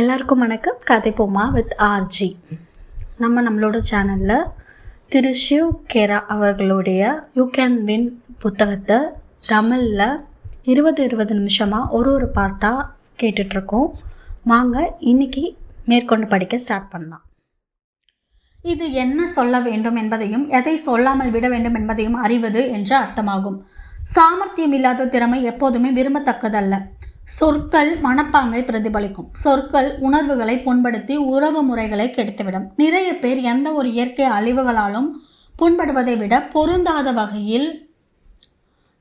எல்லாருக்கும் வணக்கம். கதை போமா வித் ஆர்ஜி நம்ம நம்மளோட சேனலில் திரு ஷிவ் கேரா அவர்களுடைய யூ கேன் வின் புத்தகத்தை தமிழில் இருபது இருபது நிமிஷமாக ஒரு ஒரு பார்ட்டாக கேட்டுட்ருக்கோம். வாங்க இன்னைக்கு மேற்கொண்டு படிக்க ஸ்டார்ட் பண்ணலாம். இது என்ன சொல்ல வேண்டும் என்பதையும் எதை சொல்லாமல் விட வேண்டும் என்பதையும் அறிவது என்று அர்த்தமாகும். சாமர்த்தியம் இல்லாத திறமை எப்போதுமே விரும்பத்தக்கதல்ல. சொற்கள் மனப்பாங்கை பிரதிபலிக்கும். சொற்கள் உணர்வுகளை புண்படுத்தி உறவு முறைகளை கெடுத்துவிடும். நிறைய பேர் எந்த ஒரு இயற்கை அழிவுகளாலும் புண்படுவதை விட பொருந்தாத வகையில்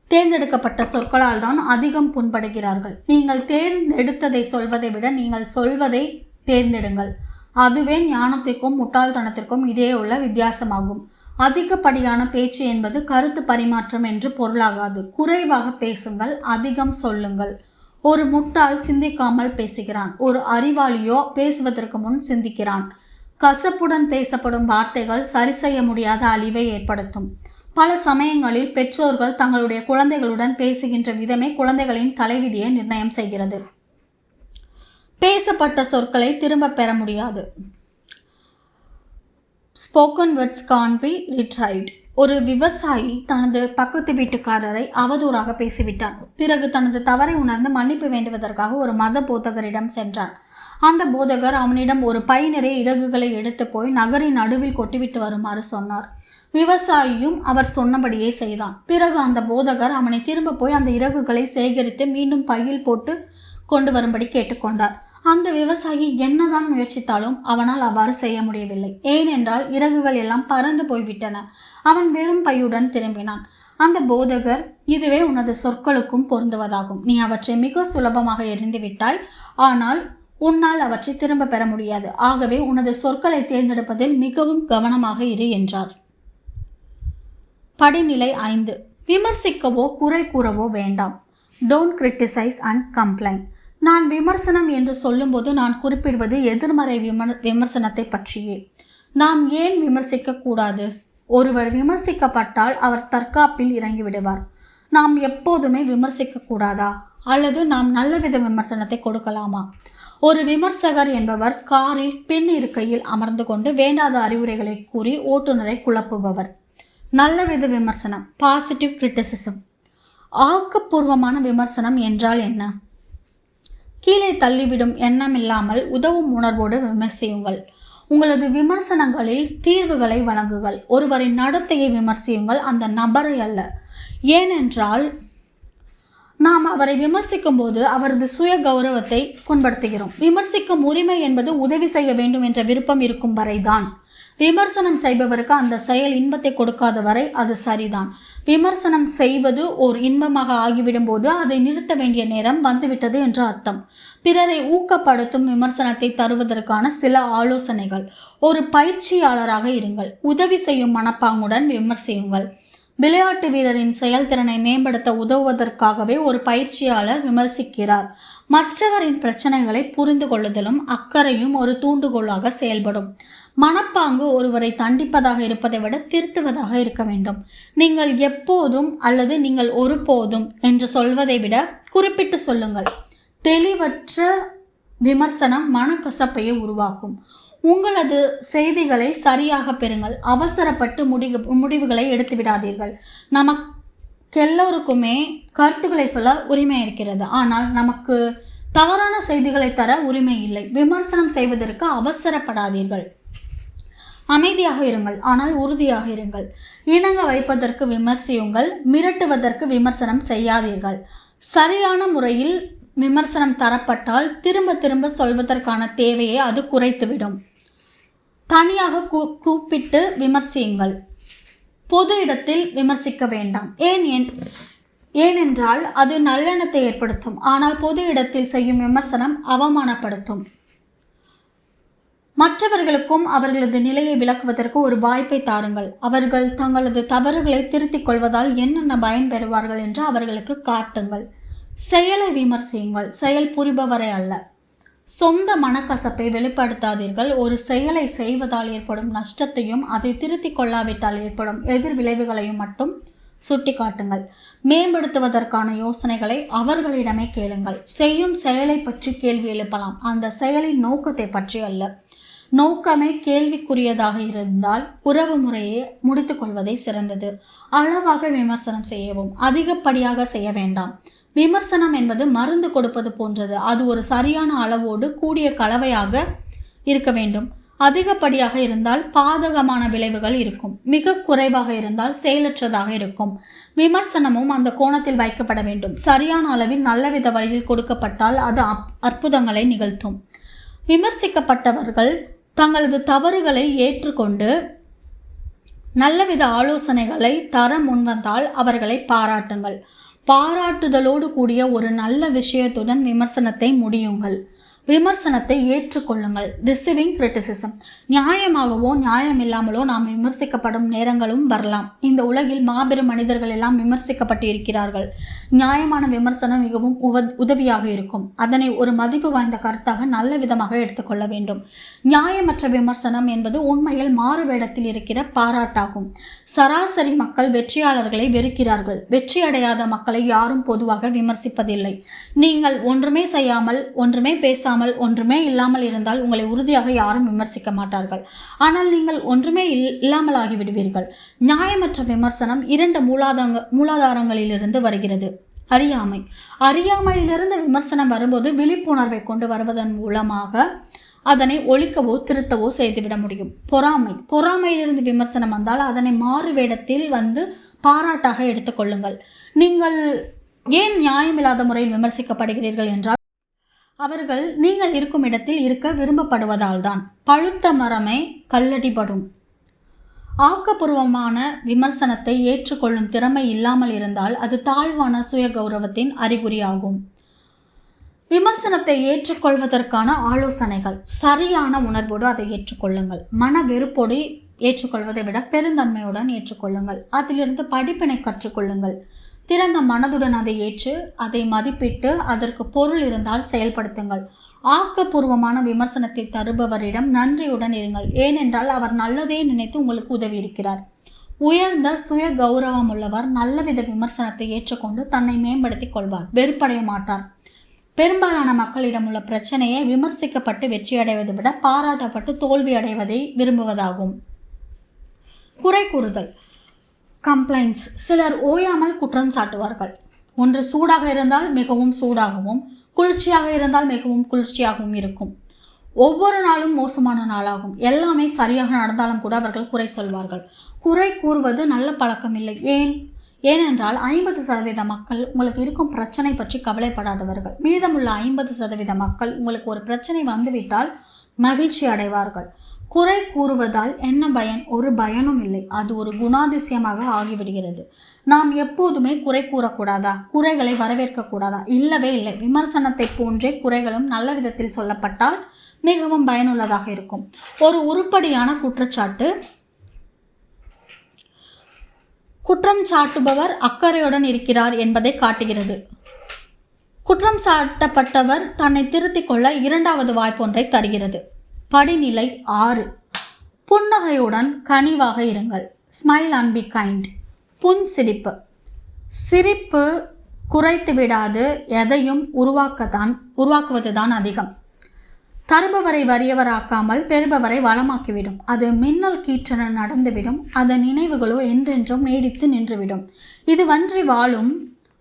தேர்ந்தெடுக்கப்பட்ட சொற்களால் தான் அதிகம் புண்படுகிறார்கள். நீங்கள் தேர்ந்தெடுத்ததை சொல்வதை விட நீங்கள் சொல்வதை தேர்ந்தெடுங்கள். அதுவே ஞானத்திற்கும் முட்டாள்தனத்திற்கும் இடையே உள்ள வித்தியாசமாகும். அதிகப்படியான பேச்சு என்பது கருத்து பரிமாற்றம் என்று பொருளாகாது. குறைவாக பேசுங்கள் அதிகம் சொல்லுங்கள். ஒரு முட்டாள் சிந்திக்காமல் பேசுகிறான். ஒரு அறிவாளியோ பேசுவதற்கு முன் சிந்திக்கிறான். கசப்புடன் பேசப்படும் வார்த்தைகள் சரி செய்ய முடியாத அழிவை ஏற்படுத்தும். பல சமயங்களில் பெற்றோர்கள் தங்களுடைய குழந்தைகளுடன் பேசுகின்ற விதமே குழந்தைகளின் தலைவிதியை நிர்ணயம் செய்கிறது. பேசப்பட்ட சொற்களை திரும்ப பெற முடியாது. Spoken words can't be retrieved ஒரு விவசாயி தனது பக்கத்து வீட்டுக்காரரை அவதூறாக பேசிவிட்டான். பிறகு தனது தவறை உணர்ந்து மன்னிப்பு வேண்டுவதற்காக ஒரு மத போதகரிடம் சென்றான். அந்த போதகர் அவனிடம் ஒரு பை நிறைய இறகுகளை எடுத்து போய் நகரின் நடுவில் கொட்டிவிட்டு வருமாறு சொன்னார். விவசாயியும் அவர் சொன்னபடியே செய்தான். பிறகு அந்த போதகர் அவனை திரும்ப போய் அந்த இறகுகளை சேகரித்து மீண்டும் பையில் போட்டு கொண்டு வரும்படி கேட்டுக்கொண்டார் அந்த விவசாயி என்னதான் முயற்சித்தாலும் அவனால் அவ்வாறு செய்ய முடியவில்லை. ஏனென்றால் இறகுகள் எல்லாம் பறந்து போய்விட்டன. அவன் வெறும் பையுடன் திரும்பினான். அந்த போதகர் இதுவே உனது சொற்களுக்கும் பொருந்துவதாகும். நீ அவற்றை மிக சுலபமாக எரிந்துவிட்டாய் ஆனால் உன்னால் அவற்றை திரும்ப பெற முடியாது. ஆகவே உனது சொற்களை தேர்ந்தெடுப்பதில் மிகவும் கவனமாக இரு என்றார். படிநிலை ஐந்து. விமர்சிக்கவோ குறை கூறவோ வேண்டாம். டோன்ட் கிரிட்டிசைஸ் அண்ட் கம்ப்ளைண்ட் நான் விமர்சனம் என்று சொல்லும்போது நான் குறிப்பிடுவது எதிர்மறை விமர் விமர்சனத்தை பற்றியே. நாம் ஏன் விமர்சிக்கக்கூடாது ஒருவர் விமர்சிக்கப்பட்டால் அவர் தற்காப்பில் இறங்கிவிடுவார். நாம் எப்போதுமே விமர்சிக்க கூடாதா அல்லது நாம் நல்லவித விமர்சனத்தை கொடுக்கலாமா? ஒரு விமர்சகர் என்பவர் காரில் பின் இருக்கையில் அமர்ந்து கொண்டு வேண்டாத அறிவுரைகளை கூறி ஓட்டுநரை குழப்புபவர். நல்லவித விமர்சனம் பாசிட்டிவ் கிரிட்டிசிசம் ஆக்கப்பூர்வமான விமர்சனம் என்றால் என்ன? கீழே தள்ளிவிடும் எண்ணம் இல்லாமல் உதவும் உணர்வோடு விமர்சியுங்கள். உங்களது விமர்சனங்களில் தீர்வுகளை வழங்குங்கள். ஒருவரின் நடத்தையை விமர்சியுங்கள் அந்த நபரை அல்ல. ஏனென்றால் நாம் அவரை விமர்சிக்கும் போது அவரது சுய கௌரவத்தை புண்படுத்துகிறோம். விமர்சிக்கும் உரிமை என்பது உதவி செய்ய வேண்டும் என்ற விருப்பம் இருக்கும் வரைதான். விமர்சனம் செய்பவருக்கு அந்த செயல் இன்பத்தை கொடுக்காத வரை அது சரிதான். விமர்சனம் செய்வது ஓர் இன்பமாக ஆகிவிடும் போது அதை நிறுத்த வேண்டிய நேரம் வந்துவிட்டது என்று அர்த்தம். பிறரை ஊக்கப்படுத்தும் விமர்சனத்தை தருவதற்கான சில ஆலோசனைகள். ஒரு பயிற்சியாளராக இருங்கள். உதவி செய்யும் மனப்பாங்குடன் விமர்சியுங்கள். விளையாட்டு வீரரின் செயல்திறனை மேம்படுத்த உதவுவதற்காகவே ஒரு பயிற்சியாளர் விமர்சிக்கிறார். மற்றவரின் பிரச்சனைகளை புரிந்து கொள்ளுதலும் அக்கறையும் ஒரு தூண்டுகோலாக செயல்படும். மனப்பாங்கு ஒருவரை தண்டிப்பதாக இருப்பதை விட திருத்துவதாக இருக்க வேண்டும். நீங்கள் எப்போதும் அல்லது நீங்கள் ஒருபோதும் என்று சொல்வதை விட குறிப்பிட்டு சொல்லுங்கள். தெளிவற்ற விமர்சனம் மனக்கசப்பையை உருவாக்கும். உங்களது செய்திகளை சரியாக பெறுங்கள். அவசரப்பட்டு முடிவு முடிவுகளை எடுத்து விடாதீர்கள். நமக்கெல்லோருக்குமே கருத்துக்களை சொல்ல உரிமை இருக்கிறது. ஆனால் நமக்கு தவறான செய்திகளை தர உரிமை இல்லை. விமர்சனம் செய்வதற்கு அவசரப்படாதீர்கள். அமைதியாக இருங்கள் ஆனால் உறுதியாக இருங்கள். இணங்க வைப்பதற்கு விமர்சியுங்கள் மிரட்டுவதற்கு விமர்சனம் செய்யாதீர்கள். சரியான முறையில் விமர்சனம் தரப்பட்டால் திரும்ப திரும்ப சொல்வதற்கான தேவையை அது குறைத்துவிடும். தனியாக கூ கூப்பிட்டு விமர்சியுங்கள். பொது இடத்தில் விமர்சிக்க வேண்டாம். ஏன் ஏன் ஏனென்றால் அது நல்லெண்ணத்தை ஏற்படுத்தும். ஆனால் பொது இடத்தில் செய்யும் விமர்சனம் அவமானப்படுத்தும். மற்றவர்களுக்கும் அவர்களது நிலையை விளக்குவதற்கு ஒரு வாய்ப்பை தாருங்கள். அவர்கள் தங்களது தவறுகளை திருத்திக் கொள்வதால் என்னென்ன பயன் பெறுவார்கள் என்று அவர்களுக்கு காட்டுங்கள். செயலை விமர்சியுங்கள். செயல் புரிபவரை அல்ல. சொந்த மனக்கசப்பை வெளிப்படுத்தாதீர்கள். ஒரு செயலை செய்வதால் ஏற்படும் நஷ்டத்தையும் அதை திருத்திக் கொள்ளாவிட்டால் ஏற்படும் எதிர் விளைவுகளையும் மட்டும் சுட்டிக்காட்டுங்கள். மேம்படுத்துவதற்கான யோசனைகளை அவர்களிடமே கேளுங்கள். செய்யும் செயலை பற்றி கேள்வி எழுப்பலாம். அந்த செயலின் நோக்கத்தை பற்றி அல்ல. நோக்கமே கேள்விக்குரியதாக இருந்தால் உறவு முறையை முடித்துக் கொள்வதே சிறந்தது. அளவாக விமர்சனம் செய்யவும் அதிகப்படியாக செய்ய வேண்டாம். விமர்சனம் என்பது மருந்து கொடுப்பது போன்றது. அது ஒரு சரியான அளவோடு கூடிய கலவையாக இருக்க வேண்டும். அதிகப்படியாக இருந்தால் பாதகமான விளைவுகள் இருக்கும். மிக குறைவாக இருந்தால் செயலற்றதாக இருக்கும். விமர்சனமும் அந்த கோணத்தில் வைக்கப்பட வேண்டும். சரியான அளவில் நல்லவித வழியில் கொடுக்கப்பட்டால் அது அப்- அற்புதங்களை நிகழ்த்தும். விமர்சிக்கப்பட்டவர்கள் தங்களது தவறுகளை ஏற்றுக்கொண்டு நல்லவித ஆலோசனைகளை தர முன்வந்தால் அவர்களை பாராட்டுங்கள். பாராட்டுதலோடு கூடிய ஒரு நல்ல விஷயத்துடன் விமர்சனத்தை முடியுங்கள். விமர்சனத்தை ஏற்றுக்கொள்ளுங்கள். ரிசீவிங் கிரிட்டிசிசம் நியாயமாகவோ நியாயமில்லாமலோ நாம் விமர்சிக்கப்படும் நேரங்களும் வரலாம். இந்த உலகில் மாபெரும் மனிதர்கள் எல்லாம் விமர்சிக்கப்பட்டு இருக்கிறார்கள் நியாயமான விமர்சனம் மிகவும் உவ உதவியாக இருக்கும். அதனை ஒரு மதிப்பு வாய்ந்த கருத்தாக நல்ல விதமாக எடுத்துக்கொள்ள வேண்டும். நியாயமற்ற விமர்சனம் என்பது உண்மையில் மாறு வேடத்தில் இருக்கிற பாராட்டாகும். சராசரி மக்கள் வெற்றியாளர்களை வெறுக்கிறார்கள். வெற்றி அடையாத மக்களை யாரும் பொதுவாக விமர்சிப்பதில்லை. நீங்கள் ஒன்றுமே செய்யாமல் ஒன்றுமே பேசாமல் பேசாமல் ஒன்றுமே இல்லாமல் இருந்தால் உங்களை உறுதியாக யாரும் விமர்சிக்க மாட்டார்கள். ஆனால் நீங்கள் ஒன்றுமே இல்- இல்லாமலாகி விடுவீர்கள். நியாயமற்ற விமர்சனம் இரண்டு மூலாதாங்க மூலாதாரங்களிலிருந்து வருகிறது. அறியாமை. அறியாமையிலிருந்து விமர்சனம் வரும்போது விழிப்புணர்வை கொண்டு வருவதன் மூலமாக அதனை ஒழிக்கவோ திருத்தவோ செய்துவிட முடியும். பொறாமை. பொறாமையிலிருந்து விமர்சனம் வந்தால் அதனை மாறு வேடத்தில் வந்து பாராட்டாக எடுத்துக்கொள்ளுங்கள் நீங்கள் ஏன் நியாயமில்லாத முறையில் விமர்சிக்கப்படுகிறீர்கள் என்றால் அவர்கள் நீங்கள் இருக்கும் இடத்தில் இருக்க விரும்பப்படுவதால் தான் பழுத்த மரமே கல்லடிபடும். ஆக்கப்பூர்வமான விமர்சனத்தை ஏற்றுக்கொள்ளும் திறமை இல்லாமல் இருந்தால் அது தாழ்வான சுய கௌரவத்தின் அறிகுறியாகும். விமர்சனத்தை ஏற்றுக்கொள்வதற்கான ஆலோசனைகள். சரியான உணர்வோடு அதை ஏற்றுக்கொள்ளுங்கள். மன வெறுப்போடு ஏற்றுக்கொள்வதை விட பெருந்தன்மையுடன் ஏற்றுக்கொள்ளுங்கள். அதிலிருந்து படிப்பினை கற்றுக்கொள்ளுங்கள். திறந்த மனதுடன் அதை ஏற்று அதை மதிப்பிட்டு அதற்கு பொருள் இருந்தால் செயல்படுத்துங்கள். ஆக்கப்பூர்வமான விமர்சனத்தை தருபவரிடம் நன்றியுடன் இருங்கள். ஏனென்றால் அவர் நல்லதே நினைத்து உங்களுக்கு உதவி இருக்கிறார் உயர்ந்த சுய கௌரவம் உள்ளவர் நல்லவித விமர்சனத்தை ஏற்றுக்கொண்டு தன்னை மேம்படுத்திக் கொள்வார். வெறுப்படைய மாட்டார். பெரும்பாலான மக்களிடம் உள்ள பிரச்சனையை விமர்சிக்கப்பட்டு வெற்றியடைவதை விட பாராட்டப்பட்டு தோல்வி அடைவதை விரும்புவதாகும். குறை கூறுதல். கம்ப்ளைண்ட்ஸ் சிலர் ஓயாமல் குற்றம் சாட்டுவார்கள். ஒன்று சூடாக இருந்தால் மிகவும் சூடாகவும் குளிர்ச்சியாக இருந்தால் மிகவும் குளிர்ச்சியாகவும் இருக்கும். ஒவ்வொரு நாளும் மோசமான நாளாகும். எல்லாமே சரியாக நடந்தாலும் கூட அவர்கள் குறை சொல்வார்கள். குறை கூறுவது நல்ல பழக்கம் இல்லை ஏன்? ஏனென்றால் ஐம்பது சதவீத மக்கள் உங்களுக்கு இருக்கும் பிரச்சனை பற்றி கவலைப்படாதவர்கள். மீதமுள்ள ஐம்பது சதவீத மக்கள் உங்களுக்கு ஒரு பிரச்சனை வந்துவிட்டால் மகிழ்ச்சி அடைவார்கள். குறை கூறுவதால் என்ன பயன்? ஒரு பயனும் இல்லை. அது ஒரு குணாதிசயமாக ஆகிவிடுகிறது. நாம் எப்போதுமே குறை கூறக்கூடாதா? குறைகளை வரவேற்கக்கூடாதா? இல்லவே இல்லை. விமர்சனத்தை போன்றே குறைகளும் நல்ல விதத்தில் சொல்லப்பட்டால் மிகவும் பயனுள்ளதாக இருக்கும். ஒரு உருப்படியான குற்றச்சாட்டு. குற்றம் சாட்டுபவர் அக்கறையுடன் இருக்கிறார் என்பதை காட்டுகிறது. குற்றம் சாட்டப்பட்டவர் தன்னை திருத்திக் கொள்ள இரண்டாவது வாய்ப்பொன்றை தருகிறது. படிநிலை ஆறு. புன்னகையுடன் கனிவாக இருங்கள். ஸ்மைல் அண்ட் பி கைண்ட் புன் சிரிப்பு சிரிப்பு குறைத்து விடாது. எதையும் உருவாக்கத்தான் உருவாக்குவதுதான் அதிகம். தருபவரை வறியவராக்காமல் பெறுபவரை வளமாக்கிவிடும். அது மின்னல் கீற்றன நடந்துவிடும். அதன் நினைவுகளோ என்றென்றும் நீடித்து நின்றுவிடும். இது வன்றி வாழும்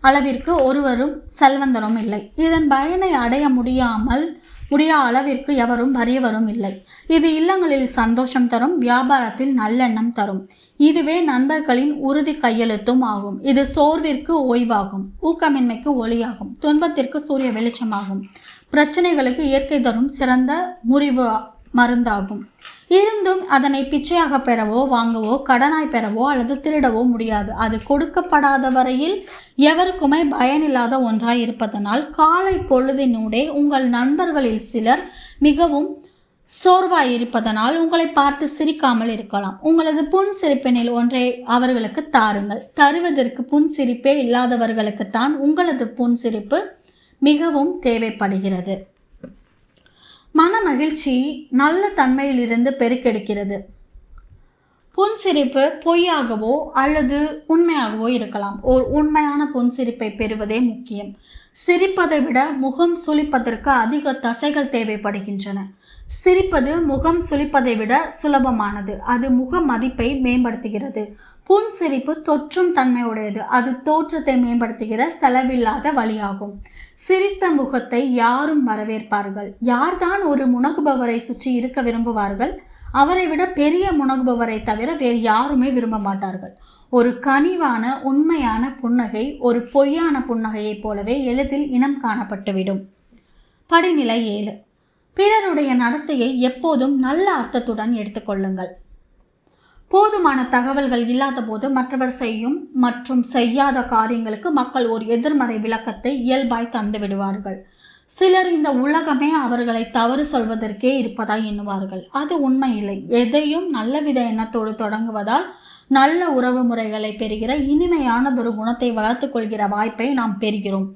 அளவிற்கு ஒருவரும் செல்வந்தரும் இல்லை. இதன் பயனை அடைய முடியாமல் முடியா அளவிற்கு எவரும் வறியவரும் இல்லை. இது இல்லங்களில் சந்தோஷம் தரும் வியாபாரத்தில் நல்லெண்ணம் தரும். இதுவே நண்பர்களின் உறுதி கையெழுத்தும் ஆகும். இது சோர்விற்கு ஓய்வாகும் ஊக்கமின்மைக்கு ஒளியாகும் துன்பத்திற்கு சூரிய வெளிச்சமாகும். பிரச்சனைகளுக்கு இயற்கை தரும் சிறந்த முறிவு மருந்தாகும். இருந்தும் அதனை பிச்சையாக பெறவோ வாங்கவோ கடனாய் பெறவோ அல்லது திருடவோ முடியாது. அது கொடுக்கப்படாத வரையில் எவருக்குமே பயனில்லாத ஒன்றாய் இருப்பதனால் காலை பொழுதினூடே உங்கள் நண்பர்களில் சிலர் மிகவும் சோர்வாய் இருப்பதனால் உங்களை பார்த்து சிரிக்காமல் இருக்கலாம். உங்களது புன் சிரிப்பினில் ஒன்றை அவர்களுக்கு தாருங்கள். தருவதற்கு புன் சிரிப்பே இல்லாதவர்களுக்குத்தான் உங்களது புன் சிரிப்பு மிகவும் தேவைப்படுகிறது. மன மகிழ்ச்சி நல்ல தன்மையிலிருந்து பெருக்கெடுக்கிறது. புன்சிரிப்பு பொய்யாகவோ அல்லது உண்மையாகவோ இருக்கலாம். ஒரு உண்மையான புன்சிரிப்பை பெறுவதே முக்கியம். சிரிப்பதை விட முகம் சுளிப்பதற்கு அதிக தசைகள் தேவைப்படுகின்றன. சிரிப்பது முகம் சுளிப்பதை விட சுலபமானது. அது முக மதிப்பை மேம்படுத்துகிறது. புன் சிரிப்பு தொற்றும் தன்மையுடையது. அது தோற்றத்தை மேம்படுத்துகிற செலவில்லாத வழியாகும். சிரித்த முகத்தை யாரும் வரவேற்பார்கள். யார்தான் ஒரு முனகுபவரை சுற்றி இருக்க விரும்புவார்கள்? அவரை விட பெரிய முனகுபவரை தவிர வேறு யாருமே விரும்ப மாட்டார்கள். ஒரு கனிவான உண்மையான புன்னகை ஒரு பொய்யான புன்னகையைப் போலவே எளிதில் இனம் காணப்பட்டுவிடும். படிநிலை ஏழு. பிறருடைய நடத்தையை எப்போதும் நல்ல அர்த்தத்துடன் எடுத்துக்கொள்ளுங்கள். போதுமான தகவல்கள் இல்லாத போது மற்றவர் செய்யும் மற்றும் செய்யாத காரியங்களுக்கு மக்கள் ஒரு எதிர்மறை விளக்கத்தை இயல்பாய் தந்து விடுவார்கள். சிலர் இந்த உலகமே அவர்களை தவறு சொல்வதற்கே இருப்பதாய் எண்ணுவார்கள். அது உண்மையில்லை. எதையும் நல்லவித எண்ணத்தோடு தொடங்குவதால் நல்ல உறவு முறைகளை பெறுகிற இனிமையானதொரு குணத்தை வளர்த்துக்கொள்கிற வாய்ப்பை நாம் பெறுகிறோம்.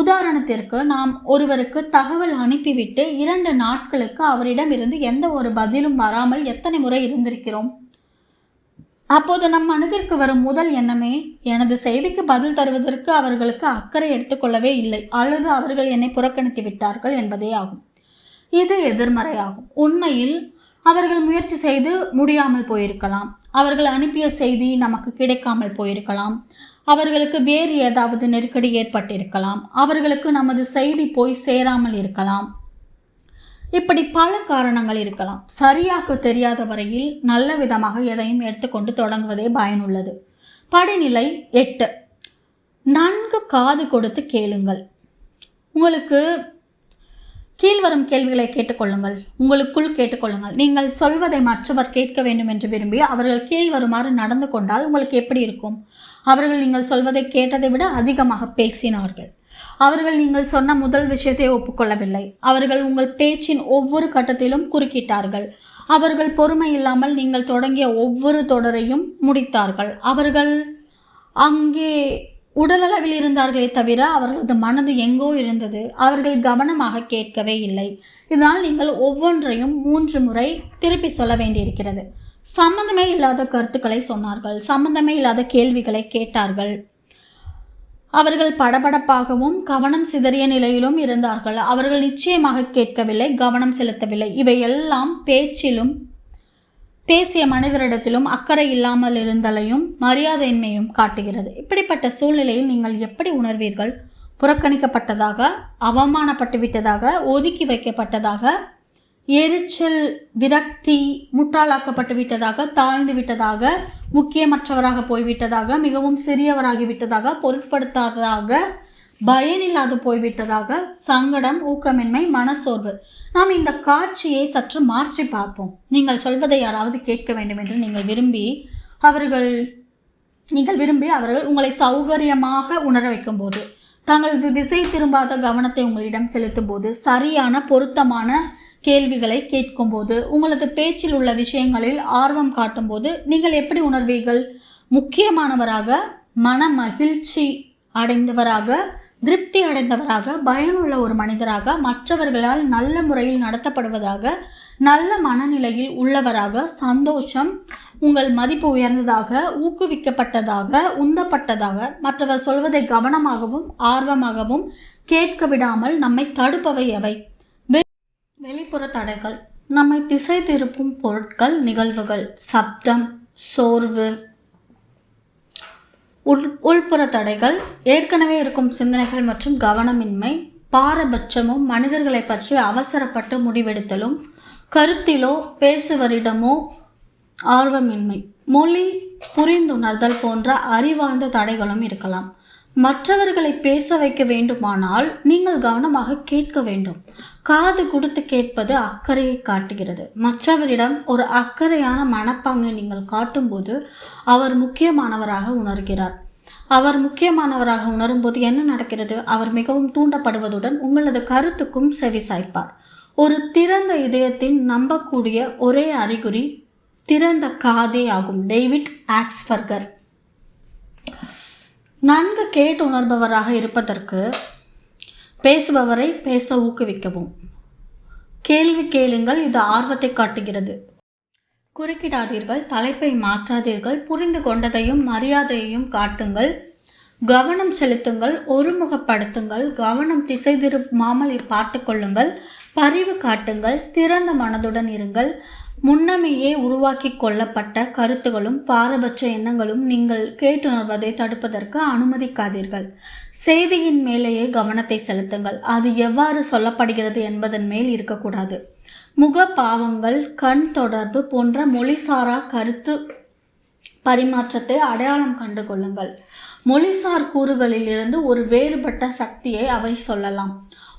உதாரணத்திற்கு நாம் ஒருவருக்கு தகவல் அனுப்பிவிட்டு இரண்டு நாட்களுக்கு அவரிடமிருந்து எந்த ஒரு பதிலும் வராமல் எத்தனை முறை இருந்திருக்கிறோம்? அப்போது நம் மனதிற்கு வரும் முதல் எண்ணமே எனது செய்திக்கு பதில் தருவதற்கு அவர்களுக்கு அக்கறை எடுத்துக்கொள்ளவே இல்லை அல்லது அவர்கள் என்னை புறக்கணித்து விட்டார்கள் என்பதே ஆகும். இது எதிர்மறையாகும். உண்மையில் அவர்கள் முயற்சி செய்து முடியாமல் போயிருக்கலாம். அவர்கள் அனுப்பிய செய்தி நமக்கு கிடைக்காமல் போயிருக்கலாம். அவர்களுக்கு வேறு ஏதாவது நெருக்கடி ஏற்பட்டிருக்கலாம். அவர்களுக்கு நமது செய்தி போய் சேராமல் இருக்கலாம். இப்படி பல காரணங்கள் இருக்கலாம். சரியாக தெரியாத வரையில் நல்ல விதமாக எதையும் எடுத்துக்கொண்டு தொடங்குவதே பயனுள்ளது. படிநிலை எட்டு. நன்கு காது கொடுத்து கேளுங்கள். உங்களுக்கு கீழ்வரும் கேள்விகளை கேட்டுக்கொள்ளுங்கள். உங்களுக்குள் கேட்டுக்கொள்ளுங்கள். நீங்கள் சொல்வதை மற்றவர் கேட்க வேண்டும் என்று விரும்பி அவர்கள் கீழ்வருமாறு நடந்து கொண்டால் உங்களுக்கு எப்படி இருக்கும்? அவர்கள் நீங்கள் சொல்வதை கேட்டதை விட அதிகமாக பேசினார்கள். அவர்கள் நீங்கள் சொன்ன முதல் விஷயத்தை ஒப்புக்கொள்ளவில்லை. அவர்கள் உங்கள் பேச்சின் ஒவ்வொரு கட்டத்திலும் குறுக்கிட்டார்கள். அவர்கள் பொறுமை இல்லாமல் நீங்கள் தொடங்கிய ஒவ்வொரு தொடரையும் முடித்தார்கள். அவர்கள் அங்கே உடலளவில் இருந்தார்களே தவிர அவர்களது மனது எங்கோ இருந்தது. அவர்கள் கவனமாக கேட்கவே இல்லை. இதனால் நீங்கள் ஒவ்வொன்றையும் மூன்று முறை திருப்பி சொல்ல வேண்டியிருக்கிறது. சம்பந்தமே இல்லாத கருத்துக்களை சொன்னார்கள். சம்பந்தமே இல்லாத கேள்விகளை கேட்டார்கள். அவர்கள் படபடப்பாகவும் கவனம் சிதறிய நிலையிலும் இருந்தார்கள். அவர்கள் நிச்சயமாக கேட்கவில்லை கவனம் செலுத்தவில்லை. இவை எல்லாம் பேச்சிலும் பேசிய மனிதரிடத்திலும் அக்கறை இல்லாமல் இருந்தலையும் மரியாதையின்மையும் காட்டுகிறது. இப்படிப்பட்ட சூழ்நிலையில் நீங்கள் எப்படி உணர்வீர்கள்? புறக்கணிக்கப்பட்டதாக அவமானப்பட்டு விட்டதாக ஒதுக்கி வைக்கப்பட்டதாக? எரிச்சல் விரக்தி முட்டாளாக்கப்பட்டு விட்டதாக தாழ்ந்து விட்டதாக முக்கியமற்றவராக போய்விட்டதாக மிகவும் சிறியவராகி விட்டதாக பொருட்படுத்தாததாக பயனில்லாது போய்விட்டதாக சங்கடம் ஊக்கமின்மை மனசோர்வு நாம் இந்த காட்சியை சற்று மாற்றி பார்ப்போம். நீங்கள் சொல்வதை யாராவது கேட்க வேண்டும் என்று நீங்கள் விரும்பி அவர்கள் நீங்கள் விரும்பி அவர்கள் உங்களை சௌகரியமாக உணர வைக்கும்போது தங்களது திசை திரும்பாத கவனத்தை உங்களிடம் செலுத்தும் போது சரியான பொருத்தமான கேள்விகளை கேட்கும்போது உங்களது பேச்சில் உள்ள விஷயங்களில் ஆர்வம் காட்டும்போது நீங்கள் எப்படி உணர்வீர்கள்? முக்கியமானவராக மன மகிழ்ச்சி அடைந்தவராக திருப்தி அடைந்தவராக பயனுள்ள ஒரு மனிதராக மற்றவர்களால் நல்ல முறையில் நடத்தப்படுவதாக நல்ல மனநிலையில் உள்ளவராக சந்தோஷம் உங்கள் மதிப்பு உயர்ந்ததாக ஊக்குவிக்கப்பட்டதாக உந்தப்பட்டதாக மற்றவர் சொல்வதை கவனமாகவும் ஆர்வமாகவும் கேட்க விடாமல் நம்மை தடுப்பவை எவை வெளிப்புற தடைகள். நம்மை திசை திருப்பும் பொருட்கள் நிகழ்வுகள் சப்தம் சோர்வு. உள் உள்புற தடைகள் ஏற்கனவே இருக்கும் சிந்தனைகள் மற்றும் கவனமின்மை பாரபட்சமும் மனிதர்களை பற்றி அவசரப்பட்டு முடிவெடுத்தலும் கருத்திலோ பேசுவரிடமோ ஆர்வமின்மை. மொழி புரிந்துணர்தல் போன்ற அறிவார்ந்த தடைகளும் இருக்கலாம். மற்றவர்களை பேச வைக்க வேண்டுமானால் நீங்கள் கவனமாக கேட்க வேண்டும். காது கொடுத்து கேட்பது அக்கறையை காட்டுகிறது. மற்றவரிடம் ஒரு அக்கறையான மனப்பாங்கை நீங்கள் காட்டும்போது அவர் முக்கியமானவராக உணர்கிறார். அவர் முக்கியமானவராக உணரும்போது என்ன நடக்கிறது? அவர் மிகவும் தூண்டப்படுவதுடன் உங்களது கருத்துக்கும் செவி சாய்ப்பார். ஒரு திறந்த இதயத்தின் நம்பக்கூடிய ஒரே அறிகுறி திறந்த காதே ஆகும். David Augsburger. நன்கு கேட்டு உணர்பவராக இருப்பதற்கு பேசுபவரை பேச ஊக்குவிக்கவும். கேள்வி கேளுங்கள் இது ஆர்வத்தை காட்டுகிறது. குறுக்கிடாதீர்கள் தலைப்பை மாற்றாதீர்கள் புரிந்து கொண்டதையும் மரியாதையையும் காட்டுங்கள். கவனம் செலுத்துங்கள் ஒருமுகப்படுத்துங்கள் கவனம் திசை திரும்பாமல் பார்த்து கொள்ளுங்கள் பரிவு காட்டுங்கள் திறந்த மனதுடன் இருங்கள். முன்னமையே உருவாக்கி கொள்ளப்பட்ட கருத்துகளும் பாரபட்ச எண்ணங்களும் நீங்கள் கேட்டுணர்வதை தடுப்பதற்கு அனுமதிக்காதீர்கள். செய்தியின் மேலேயே கவனத்தை செலுத்துங்கள். அது எவ்வாறு சொல்லப்படுகிறது என்பதன் மேல் இருக்கக்கூடாது. முக பாவங்கள் கண் தொடர்பு போன்ற மொழிசாரா கருத்து பரிமாற்றத்தை அடையாளம் கண்டு கொள்ளுங்கள். மொழிசார் கூறுகளிலிருந்து ஒரு வேறுபட்ட சக்தியை அவை சொல்லலாம்.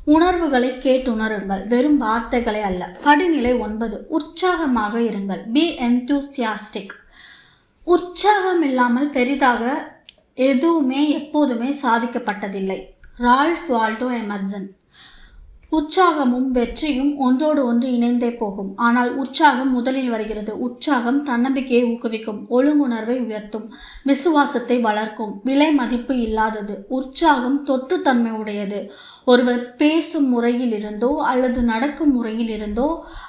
உணர்வுகளை கேட்டுணருங்கள். வெறும் வார்த்தைகளை அல்ல. படிநிலை ஒன்பது. உற்சாகமாக இருங்கள். பி என்தூசியாஸ்டிக் உற்சாகம் இல்லாமல் பெரிதாக எதுவுமே எப்போதுமே சாதிக்கப்பட்டதில்லை. ரால்ஃப் வால்டோ எமர்சன் உற்சாகமும் வெற்றியும் ஒன்றோடு ஒன்று இணைந்தே போகும். ஆனால் உற்சாகம் முதலில் வருகிறது. உற்சாகம் தன்னம்பிக்கையை ஊக்குவிக்கும். ஒழுங்குணர்வை உயர்த்தும். விசுவாசத்தை வளர்க்கும். விலை மதிப்பு இல்லாதது. உற்சாகம் தொற்றுத்தன்மை உடையது ஒருவர் பேசும் முறையில் இருந்தோ அல்லது நடக்கும் முறையில் இருந்தோ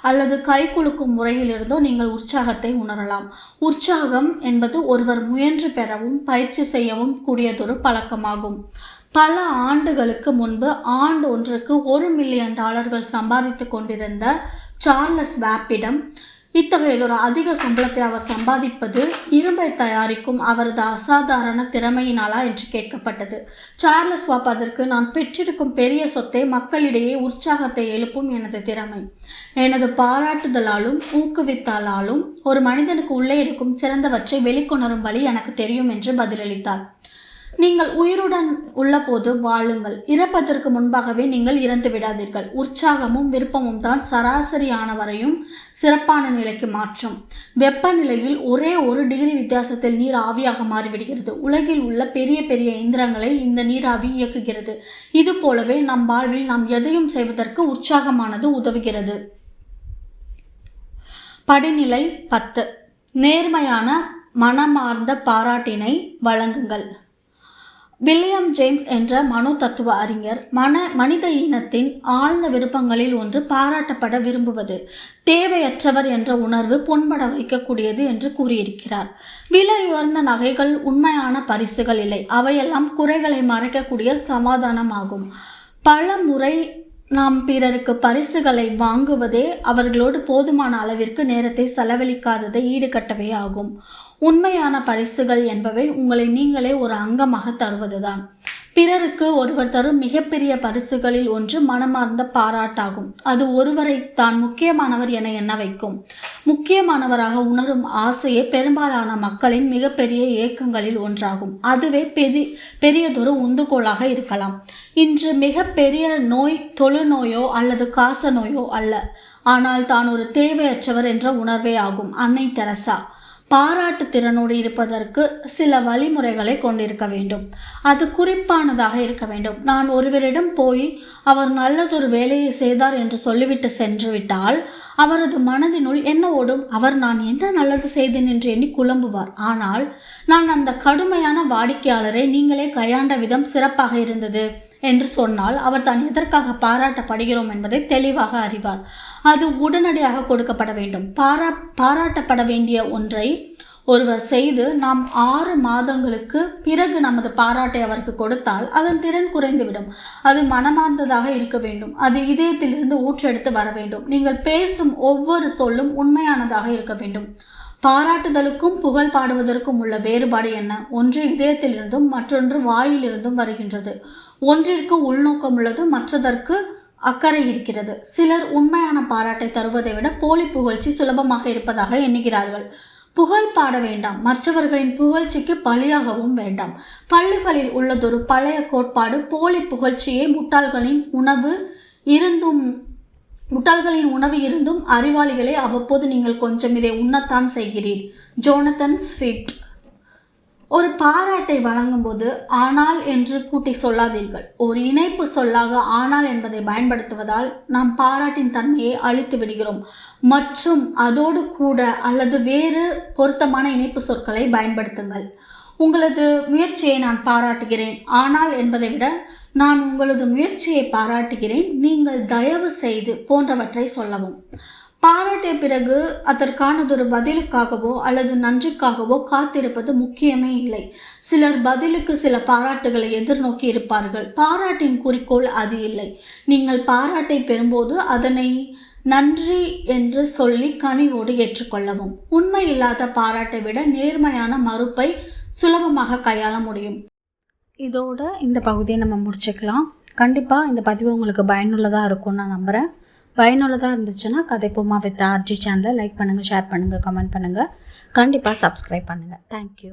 அல்லது கை குலுக்கும் முறையில் இருந்தோ நீங்கள் உற்சாகத்தை உணரலாம். உற்சாகம் என்பது ஒருவர் முயன்று பெறவும் பயிற்சி செய்யவும் கூடியதொரு பழக்கமாகும். பல ஆண்டுகளுக்கு முன்பு ஆண்டு ஒன்றுக்கு ஒரு மில்லியன் டாலர்கள் சம்பாதித்து கொண்டிருந்த சார்லஸ் வேப்பிடம் இத்தகையதொரு அதிக சம்பளத்தை அவர் சம்பாதிப்பது இரும்பை தயாரிக்கும் அவரது அசாதாரண திறமையினாலா என்று கேட்கப்பட்டது. சார்லஸ் வாப் அதற்கு நான் பெற்றிருக்கும் பெரிய சொத்தை மக்களிடையே உற்சாகத்தை எழுப்பும் எனது திறமை. எனது பாராட்டுதலாலும் ஊக்குவித்தலாலும் ஒரு மனிதனுக்கு உள்ளே இருக்கும் சிறந்தவற்றை வெளிக்கொணரும் வழி எனக்கு தெரியும் என்று பதிலளித்தார். நீங்கள் உயிருடன் உள்ளபோது வாழுங்கள். இறப்பதற்கு முன்பாகவே நீங்கள் இறந்து விடாதீர்கள். உற்சாகமும் விருப்பமும் தான் சராசரியானவரையும் சிறப்பான நிலைக்கு மாற்றும். வெப்பநிலையில் ஒரே ஒரு டிகிரி வித்தியாசத்தில் நீர் ஆவியாக மாறிவிடுகிறது. உலகில் உள்ள பெரிய பெரிய இயந்திரங்களை இந்த நீராவி இயக்குகிறது. இது போலவே நம் வாழ்வில் நாம் எதையும் செய்வதற்கு உற்சாகமானது உதவுகிறது. படிநிலை பத்து. நேர்மையான மனமார்ந்த பாராட்டினை வழங்குங்கள். வில்லியம் ஜேம்ஸ் என்ற மனோ தத்துவ அறிஞர் மன மனித இனத்தின் ஆழ்ந்த விருப்பங்களில் ஒன்று பாராட்டப்பட விரும்புவது. தேவையற்றவர் என்ற உணர்வு புண்பட வைக்கக்கூடியது என்று கூறியிருக்கிறார். விலை உயர்ந்த நகைகள் உண்மையான பரிசுகள் இல்லை. அவையெல்லாம் குறைகளை மறைக்கக்கூடிய சமாதானமாகும். பல முறை நாம் பிறருக்கு பரிசுகளை வாங்குவதே அவர்களோடு போதுமான அளவிற்கு நேரத்தை செலவழிக்காததை ஈடுகட்டவே ஆகும். உண்மையான பரிசுகள் என்பவை உங்களை நீங்களே ஒரு அங்கமாக தருவதுதான். பிறருக்கு ஒருவர் தரும் மிகப்பெரிய பரிசுகளில் ஒன்று மனமார்ந்த பாராட்டாகும். அது ஒருவரை தான் முக்கியமானவர் என எண்ண வைக்கும். முக்கியமானவராக உணரும் ஆசையே பெரும்பாலான மக்களின் மிகப்பெரிய இயக்கங்களில் ஒன்றாகும். அதுவே பெரி பெரியதொரு உந்துகோலாக இருக்கலாம். இன்று மிகப்பெரிய நோய் தொழுநோயோ அல்லது காச நோயோ அல்ல. ஆனால் தான் ஒரு தேவையற்றவர் என்ற உணர்வே ஆகும். அன்னை தெரசா பாராட்டு திறனோடு இருப்பதற்கு சில வழிமுறைகளை கொண்டிருக்க வேண்டும். அது குறிப்பானதாக இருக்க வேண்டும். நான் ஒருவரிடம் போய் அவர் நல்லதொரு வேலையை செய்தார் என்று சொல்லிவிட்டு சென்று விட்டால் அவரது மனதினுள் என்ன ஓடும்? அவர் நான் என்ன நல்லது செய்தேன் என்று எண்ணி குழம்புவார். ஆனால் நான் அந்த கடுமையான வாடிக்கையாளரை நீங்களே கையாண்ட விதம் சிறப்பாக இருந்தது. என்று சொன்னால் அவர் தான் எதற்காக பாராட்டப்படுகிறோம் என்பதை தெளிவாக அறிவார். அது உடனடியாக கொடுக்கப்பட வேண்டும். பாரா பாராட்டப்பட வேண்டிய ஒன்றை ஒருவர் செய்து நாம் ஆறு மாதங்களுக்கு பிறகு நமது பாராட்டை அவருக்கு கொடுத்தால் அதன் திறன் குறைந்துவிடும். அது மனமார்ந்ததாக இருக்க வேண்டும். அது இதயத்திலிருந்து ஊற்றெடுத்து வர வேண்டும். நீங்கள் பேசும் ஒவ்வொரு சொல்லும் உண்மையானதாக இருக்க வேண்டும். பாராட்டுதலுக்கும் புகழ் பாடுவதற்கும் உள்ள வேறுபாடு என்ன? ஒன்று இதயத்திலிருந்தும் மற்றொன்று வாயிலிருந்தும் வருகின்றது. ஒன்றிற்கு உள்நோக்கம் உள்ளது மற்றதற்கு அக்கறை இருக்கிறது. சிலர் உண்மையான பாராட்டை தருவதை விட போலி புகழ்ச்சி சுலபமாக இருப்பதாக எண்ணுகிறார்கள். புகழ் பாட வேண்டாம். மற்றவர்களின் புகழ்ச்சிக்கு பலியாகவும் வேண்டாம். பள்ளிகளில் உள்ளதொரு பழைய கோட்பாடு போலி புகழ்ச்சியே முட்டாள்களின் உணவு இருந்தும் முட்டாள்களின் உணவு இருந்தும் அறிவாளிகளை அவ்வப்போது நீங்கள் கொஞ்சம் இதை உண்ணத்தான் செய்கிறீர். ஜோனத்தன் ஸ்விஃப்ட் ஒரு பாராட்டை வழங்கும்போது ஆனால் என்று கூட்டி சொல்லாதீர்கள். ஒரு இணைப்பு சொல்லாக ஆனால் என்பதை பயன்படுத்துவதால் நாம் பாராட்டின் தன்மையை அழித்து விடுகிறோம். மற்றும் அதோடு கூட அல்லது வேறு பொருத்தமான இணைப்பு சொற்களை பயன்படுத்துங்கள். உங்களது முயற்சியை நான் பாராட்டுகிறேன். ஆனால் என்பதை விட நான் உங்களது முயற்சியை பாராட்டுகிறேன். நீங்கள் தயவு செய்து போன்றவற்றை சொல்லவும். பாராட்டிய பிறகு அதற்கானதொரு பதிலுக்காகவோ அல்லது நன்றிக்காகவோ காத்திருப்பது முக்கியமே இல்லை. சிலர் பதிலுக்கு சில பாராட்டுகளை எதிர்நோக்கி இருப்பார்கள். பாராட்டின் குறிக்கோள் அது இல்லை. நீங்கள் பாராட்டை பெறும்போது அதனை நன்றி என்று சொல்லி கனிவோடு ஏற்றுக்கொள்ளவும். உண்மை இல்லாத பாராட்டை விட நேர்மையான மறுப்பை சுலபமாக கையாள முடியும். இதோட இந்த பகுதியை நம்ம முடிச்சுக்கலாம். கண்டிப்பாக இந்த பதிவு உங்களுக்கு பயனுள்ளதாக இருக்கும்னு நான் நம்புகிறேன் பயனுள்ளதாக இருந்துச்சுன்னா கதைப்போமா வித் ஆர்ஜி சேனலை லைக் பண்ணுங்கள் ஷேர் பண்ணுங்கள் கமெண்ட் பண்ணுங்கள் கண்டிப்பாக சப்ஸ்கிரைப் பண்ணுங்கள் தேங்க்யூ